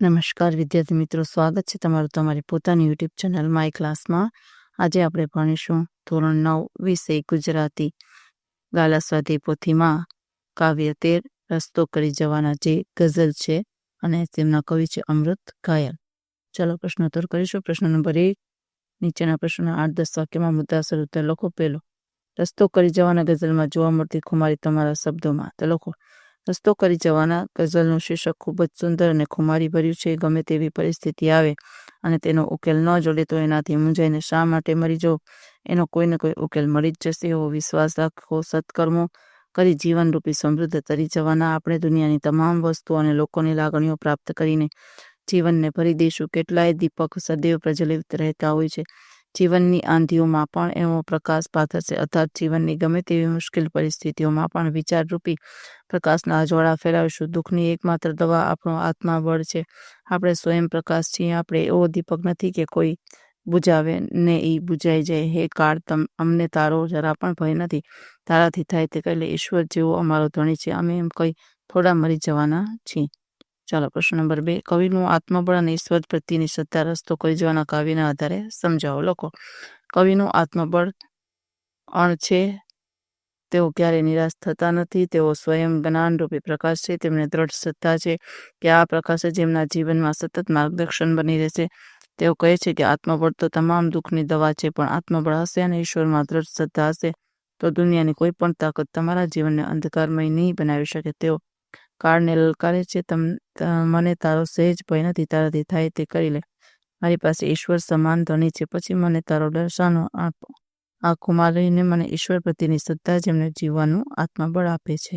નમસ્કાર વિદ્યાર્થી મિત્રો, સ્વાગત છે તમારું તમારી પોતાની યુટ્યુબ ચેનલ માય ક્લાસમાં આજે આપણે ભણીશું ધોરણ નવ વિષય ગુજરાતી. ગાલા પોથીમાં કાવ્ય તેર, રસ્તો કરી જવાના જે ગઝલ છે અને તેમના કવિ છે અમૃત ઘાયલ. ચાલો પ્રશ્નોત્તર કરીશું. પ્રશ્ન નંબર એક, નીચેના પ્રશ્નના આઠ દસ વાક્યમાં મુદ્દાસર સ્વરૂપે લખો. પેલો રસ્તો કરી જવાના ગઝલમાં જોવા મળતી ખુમારી તમારા શબ્દોમાં. તો લખો રસ્તો કરી જવાના. ગઝલનું શીર્ષક ખૂબ જ સુંદર અને ખુમારી ભર્યું છે. ગમે તેવી પરિસ્થિતિ આવે અને તેનો ઉકેલ ન જોડે તો એનાથી મૂંઝાઈને શા માટે મરી જો એનો કોઈને કોઈ ઉકેલ મળી જ જશે એવો વિશ્વાસ રાખો. સત્કર્મો કરી જીવનરૂપી સમૃદ્ધ તરી જવાના. આપણે દુનિયાની તમામ વસ્તુઓ અને લોકોની લાગણીઓ પ્રાપ્ત કરીને જીવનને ભરી દઈશું કેટલાય દીપક સદૈવ પ્રજ્વલિત રહેતા હોય છે. જીવનની આંધીઓમાં પણ એવો પ્રકાશ પાથરશે અર્થાત જીવનની ગમે તેવી મુશ્કેલ પરિસ્થિતિઓમાં પણ વિચારરૂપી પ્રકાશના અજવાળા ફેલાવીશું. દુઃખની એકમાત્ર દવા આપણો આત્માબળ છે. આપણે સ્વયં પ્રકાશ છીએ. આપણે એવો દીપક નથી કે કોઈ બુજાવે ને એ બુજાઈ જાય. હે કાળ, તમ, અમને તારો જરા પણ ભય નથી. તારાથી થાય તે કહેલે ઈશ્વર જેવો અમારો ધણી છે. અમે એમ કઈ થોડા મરી જવાના છીએ. ચાલો, પ્રશ્ન નંબર બે. કવિનું આત્મબળ અને ઈશ્વર પ્રત્યેની સત્તા રસ્તો કરી જવાના કાવ્યના આધારે સમજાવો. લોકો કવિનું આત્મબળ અણ છે. તેઓ ક્યારેય નિરાશ થતા નથી. તેઓ સ્વયં જ્ઞાનરૂપી પ્રકાશ છે. તેમને દ્રઢ સત્તા છે કે આ પ્રકાશ જ એમના જીવનમાં સતત માર્ગદર્શન બની રહેશે. તેઓ કહે છે કે આત્મબળ તો તમામ દુઃખની દવા છે, પણ આત્મબળ હશે અને ઈશ્વરમાં દ્રઢ શ્રદ્ધા હશે. તો દુનિયાની કોઈ પણ તાકાત તમારા જીવનને અંધકારમય નહીં બનાવી શકે. તેઓ કાળને લલકારે છે, તમ મને તારો સહેજ ભય નથી, તારાથી થાય તે કરી લે. મારી પાસે ઈશ્વર સમાન ધણી છે, પછી મને તારો દર્શાનો આપો આ કુમાર લઈને મને ઈશ્વર પ્રત્યેની શ્રદ્ધા જેમને જીવવાનું આત્મબળ આપે છે.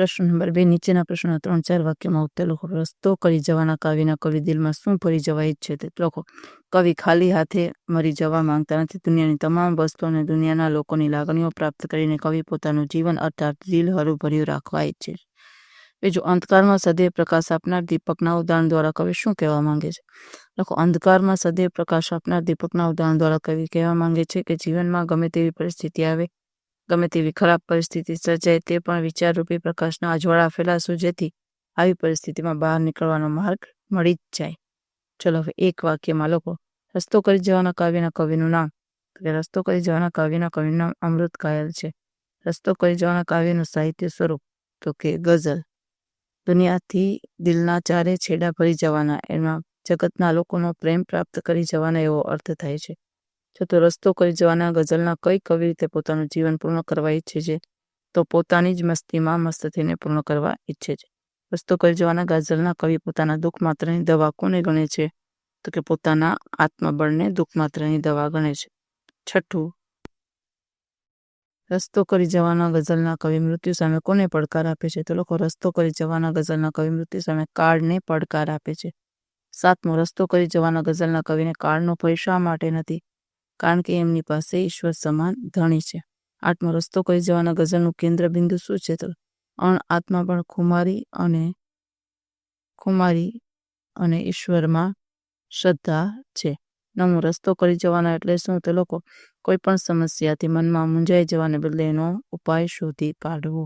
પ્રશ્ન નંબર બે, નીચેના પ્રશ્નો ત્રણ, ચાર વાક્યમાં ઉત્તર લખો રસ્તો કરી જવાના કાવ્યના કવિ દિલમાં શું ભરી જવા ઈચ્છે તે લખો. કવિ ખાલી હાથે મરી જવા માંગતા નથી. દુનિયાની તમામ વસ્તુઓને દુનિયાના લોકોની લાગણીઓ પ્રાપ્ત કરીને કવિ પોતાનું જીવન અર્થાત દિલ હરુભર્યું રાખવા ઈચ્છે છે. બીજું, અંધકારમાં સદૈવ પ્રકાશ આપનાર દીપકના ઉદાહરણ દ્વારા કવિ શું કહેવા માંગે છે? લખો, અંધકારમાં સદૈવ પ્રકાશ આપનાર દીપકના ઉદાહરણ દ્વારા કવિ કહેવા માંગે છે કે જીવનમાં ગમે તેવી પરિસ્થિતિ આવે ગમે તેવી ખરાબ પરિસ્થિતિ સર્જાય તે પણ વિચારરૂપી પ્રકાશના અજવાળા ફેલાશું જેથી આવી પરિસ્થિતિમાં બહાર નીકળવાનો માર્ગ મળી જ જાય. ચલો હવે એક વાક્યમાં લોકો, રસ્તો કરી જવાના કાવ્યના કવિનું નામ. રસ્તો કરી જવાના કાવ્યના કવિનું નામ અમૃત કાયલ છે. રસ્તો કરી જવાના કાવ્યનું સાહિત્ય સ્વરૂપ તો કે ગઝલ. દુનિયાથી દિલના ચારે છેડા ભરી જવાના, એમાં જગતના લોકોનો પ્રેમ પ્રાપ્ત કરી જવાના એવો અર્થ થાય છે. જો તો રસ્તો કરી જવાના ગઝલના કઈ કવિ રીતે પોતાનું જીવન પૂર્ણ કરવા ઈચ્છે છે, તો પોતાની જ મસ્તીમાં મસ્ત થઈને પૂર્ણ કરવા ઈચ્છે છે. રસ્તો કરી જવાના ગઝલના કવિ પોતાના દુઃખ માત્રની દવા કોને ગણે છે? તો કે પોતાના આત્મબળને દુઃખ માત્રની દવા ગણે છે. છઠ્ઠું. રસ્તો કરી જવાના ગઝલના કવિ મૃત્યુ સામે કોને પડકાર આપે છે? તો લોકો રસ્તો કરી જવાના ગઝલના કવિ મૃત્યુ સામે કાળને પડકાર આપે છે. સાતમો, રસ્તો કરી જવાના ગઝલના કવિને કાળનો ભય શા માટે નથી? કારણ કે એમની પાસે ઈશ્વર સમાન ધણી છે. આઠમો રસ્તો કરી જવાના ગઝલનું કેન્દ્ર બિંદુ શું છે તો અણ આત્મા પણ ખુમારી અને ખુમારી અને ઈશ્વરમાં શ્રદ્ધા છે. નવમો રસ્તો કરી જવાના એટલે શું તે લોકો કોઈ પણ સમસ્યાથી મનમાં મૂંઝાઈ જવાને બદલે એનો ઉપાય શોધી કાઢવો.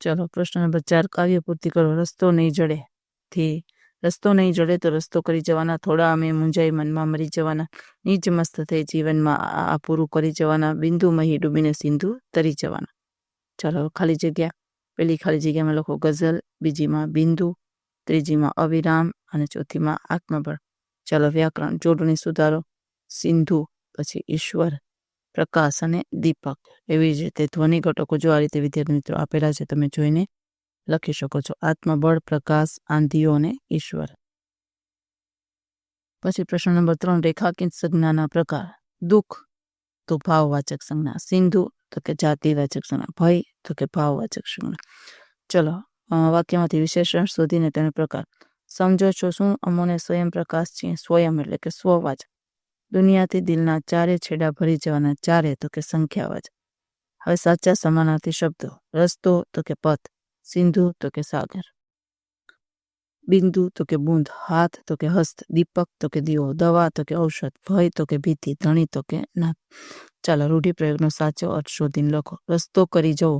ચલો પ્રશ્ન નંબર કાવ્ય પૂર્તિ કરો. રસ્તો નહીં જડે. થી રસ્તો નહીં જડે તો રસ્તો કરી જવાના. થોડા અમે મૂંઝાઈ મનમાં મરી જવાના. નીચ મસ્ત થઈ જીવનમાં આ પૂરું કરી જવાના. બિંદુ મહી ડૂબીને સિંધુ તરી જવાના. ચાલો, ખાલી જગ્યા. પેલી ખાલી જગ્યામાં લખો ગઝલ, બીજીમાં બિંદુ, ત્રીજીમાં અવિરામ અને ચોથીમાં આત્મબળ. ચાલો, વ્યાકરણ. જોડણી સુધારો. સિંધુ, પછી ઈશ્વર, પ્રકાશ અને દીપક. એવી જ રીતે ધ્વનિ ઘટકો જો આ રીતે વિદ્યાર્થી મિત્રો આપેલા છે, તમે જોઈને લખી શકો છો. આત્મબળ, પ્રકાશ આંધીઓ અને ઈશ્વર. પછી પ્રશ્ન નંબર ત્રણ, રેખાંકિત સંજ્ઞાના પ્રકાર. દુઃખ તો ભાવવાચક સંજ્ઞા. સિંધુ તો કે જાતિવાચક સંજ્ઞા. ભય તો કે ભાવવાચક સંજ્ઞા. ચલો વાક્યમાંથી વિશેષણ શોધીને તેનો પ્રકાર. સમજો છો શું? અમોને સ્વયં પ્રકાશ છે. સ્વયં એટલે કે સ્વવાચ. દુનિયાથી દિલના ચારે છેડા ભરી જવાના ચારે તો કે સંખ્યાવાચ. હવે સાચા સમાનાર્થી શબ્દો. રસ્તો તો કે પથ. સિંધુ તો કે સાગર બિંદુ તો કે બુંદ હાથ તો કે હસ્ત દીપક તો કે દીવો દવા તો કે ઔષધ ભય તો કે ભીતિ ધણી તો કે નાક ચાલો રૂઢિપ્રયોગનો સાચો અર્થ શોધીને લખો રસ્તો કરી જવો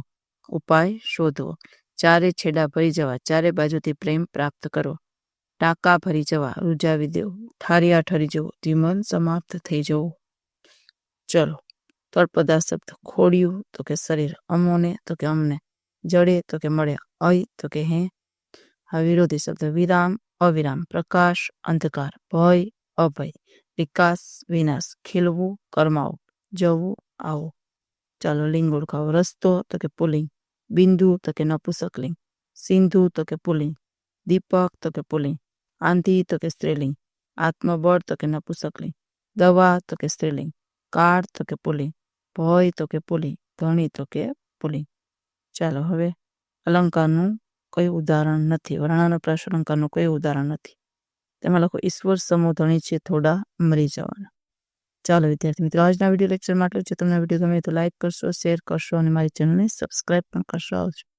ઉપાય શોધવો ચારે છેડા ભરી જવા ચારે બાજુથી પ્રેમ પ્રાપ્ત કરવો ટાંકા ભરી જવા રૂજાવી દેવું ઠારિયા ઠરી જવું ધીમન સમાપ્ત થઈ જવું ચલો તળપદા શબ્દ ખોડિયું તો કે શરીર અમોને તો કે અમને જડે તો કે મળે અય તો કે હે આ વિરોધી શબ્દ વિરામ અવિરામ પ્રકાશ અંધકાર ભય અભય વિકાસ વિનાશ ખીલવું કરમાવું જવું આવું ચાલો લિંગ ઓળખાવો રસ્તો તો કે પુલિંગ બિંદુ તો કે નપુસકલિંગ સિંધુ તો કે પુલિંગ દીપક તો કે પુલિંગ આંધી તો કે સ્ત્રીલિંગ આત્મબળ તો કે નપુસકલિંગ દવા તો કે સ્ત્રીલિંગ કાળ તો કે પુલિંગ ભય તો કે પુલિંગ ધણી તો કે પુલિંગ ચાલો, હવે અલંકારનું કોઈ ઉદાહરણ નથી વર્ણાનુપ્રાસ અલંકારનું કોઈ ઉદાહરણ નથી. તેમાં લખો, ઈશ્વર સમોધણી છે, થોડા મરી જવાના. ચાલો, વિદ્યાર્થી મિત્રો, આજના વીડિયો લેક્ચર માટે જો તમને વીડિયો ગમે તો લાઈક કરશો, શેર કરશો અને મારી ચેનલને સબસ્ક્રાઈબ પણ કરશો, આવજો.